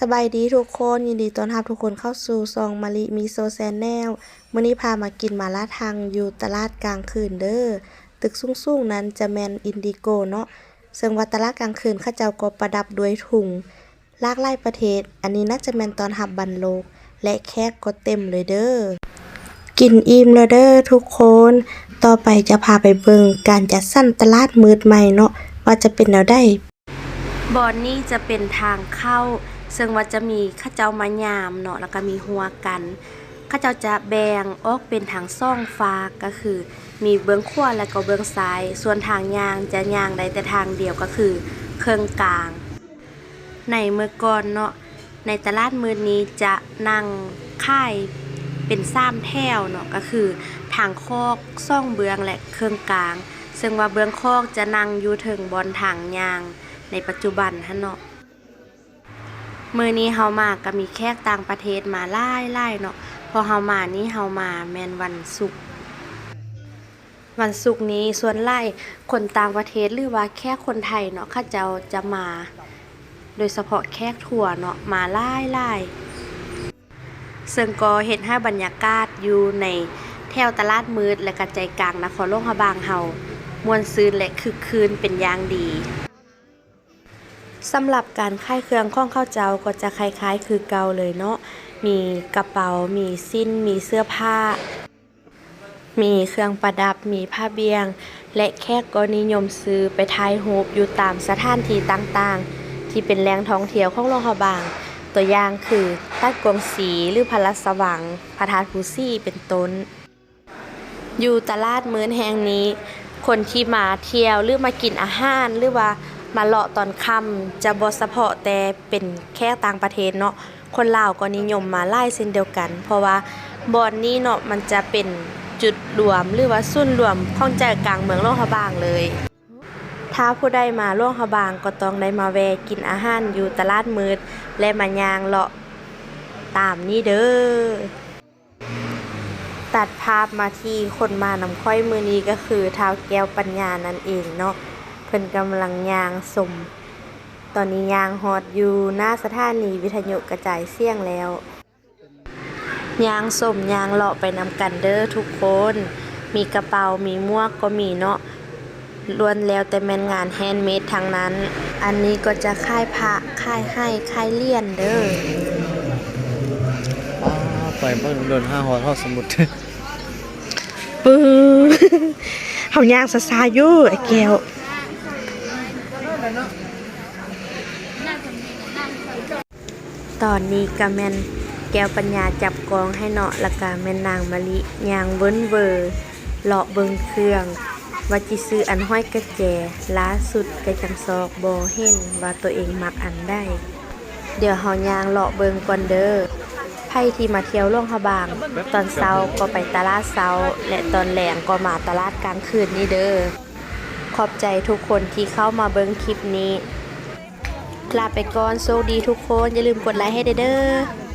สบายดีทุกคนยินดีต้อนรับทุกคนเข้าสู่ซองมาริมีโซแซนแนลมื้อนี้พามากินมาล่าทังอยู่ตลาดกลางคืนเด้อตึกสูงๆนั้นจะแมนอินดิโกเนาะซึ่งว่าตลาดกลางคืนเขาเจ้าก็ประดับด้วยถุงลากหลายประเทศ อันนี้น่าจะแมนตอนหับบันโลก และแขกก็เต็มเลยเด้อกินอิ่มแล้วเด้อทุกคน ต่อไปจะพาไปเบิงการจัดสรรตลาดมืดใหม่เนาะว่าจะเป็นแนวใดบอนนี่จะเป็นทางเข้า ซึ่งว่าจะมีข้าเจ้ามายามเนาะแล้วก็มีหัวกันข้าเจ้าจะแบ่งออกเป็นทางซ่องฟ้าก็คือ มีเบื้องขวาและก็เบื้องซ้าย ส่วนทางยางจะยางได้แต่ทางเดียวก็คือเครื่องกลาง ในเมื่อก่อนเนาะในตลาดมือนี้จะนั่งค่ายเป็นซ้ำแถวเนาะก็คือทางคอกซ่องเบืองและเครื่องกลาง ซึ่งว่าเบื้องคอกจะนั่งอยู่ถึงบนทางยางในปัจจุบันฮะเนาะ มือนี้เฮามาก็มีแขกต่างประเทศมาหลายหลายเนาะพอเฮามานี่เฮามาแมนวันศุกร์วันศุกร์นี้ส่วนหลายคนต่างประเทศหรือว่าแค่คนไทยเนาะเขาเจ้าจะมา โดยเฉพาะแขกทั่วเนาะมาหลายหลายซึ่งก็เฮ็ดให้บรรยากาศอยู่ในแถวตลาดมืดและก็ใจกลางนครหลวงพระบางเฮามวนซืนและคึกคืนเป็นอย่างดี สำหรับการค่ายเครื่องข้องข้าวเจ้าก็จะคล้ายๆ คือเก่าเลยเนาะ มีกระเป๋า มีสิ้น มีเสื้อผ้า มีเครื่องประดับ มีผ้าเบียง และแขกก็นิยมซื้อไปถ่ายรูปอยู่ตามสถานที่ต่างๆ ที่เป็นแหล่งท่องเที่ยวของโลกบาง ตัวอย่างคือตัดกวงสีหรือพระราชสว่างพระธาตุภูซี่เป็นต้น อยู่ตลาดมื้อแห่งนี้ คนที่มาเที่ยวหรือมากินอาหารหรือว่า มาเลาะตอนค่ำจะบ่เพาะแต่เป็นแค่ต่างประเทศเนาะคนลาวก็นิยมมาหลายเช่นเดียวกัน เพราะว่าบอนนี้เนาะมันจะเป็นจุดรวมหรือว่าศูนรวมของใจกลางเมืองโลกพระบางเลย ถ้าผู้ใดมาโลกพระบางก็ต้องได้มาแวะกินอาหารอยู่ตลาดมืด และมายางเลาะตามนี้เด้อตัดภาพมาที่คนมานำค่อยมือนี้ก็คือเท้าวแก้วปัญญานั่นเองเนาะ เพิ่นกำลังยางสม ตอนนี้ยางฮอดอยู่หน้าสถานีวิทยุกระจายเสียงแล้ว ยางสมยางเลาะไปนำกันเด้อทุกคน มีกระเป๋ามีหมวกก็มีเนาะล้วนแล้วแต่แม่นงานแฮนด์เมดทั้งนั้น อันนี้ก็จะค่ายพระค่ายให้ค่ายเลี่ยนเด้อป้าไปเบิ่งโดนห้าหอทอดสมุดปื้อเฮาย่างซะซาอยู่ไอ้แก้ว ตอนนี้ก็แมนแก้วปัญญาจับกองให้เนาะล้วก็แม่นนางมะลิยางเวิ้นเวอร์เลาะเบิงเครื่องว่าจิซื้ออันห้อยกระแจล่าสุดก็จังซอกบ่เห็นว่าตัวเองมักอันได้ เดี๋ยวเฮายางเลาะเบิงก่อนเด้อไผที่มาเที่ยวโรงพยาบาลตอนเช้าก็ไปตลาดเช้า และตอนแหลงก็มาตลาดกลางคืนนี่เด้อ ขอบใจทุกคนที่เข้ามาเบิ้งคลิปนี้ ลาไปก่อนโชคดีทุกคน อย่าลืมกดไลค์ให้เด้อ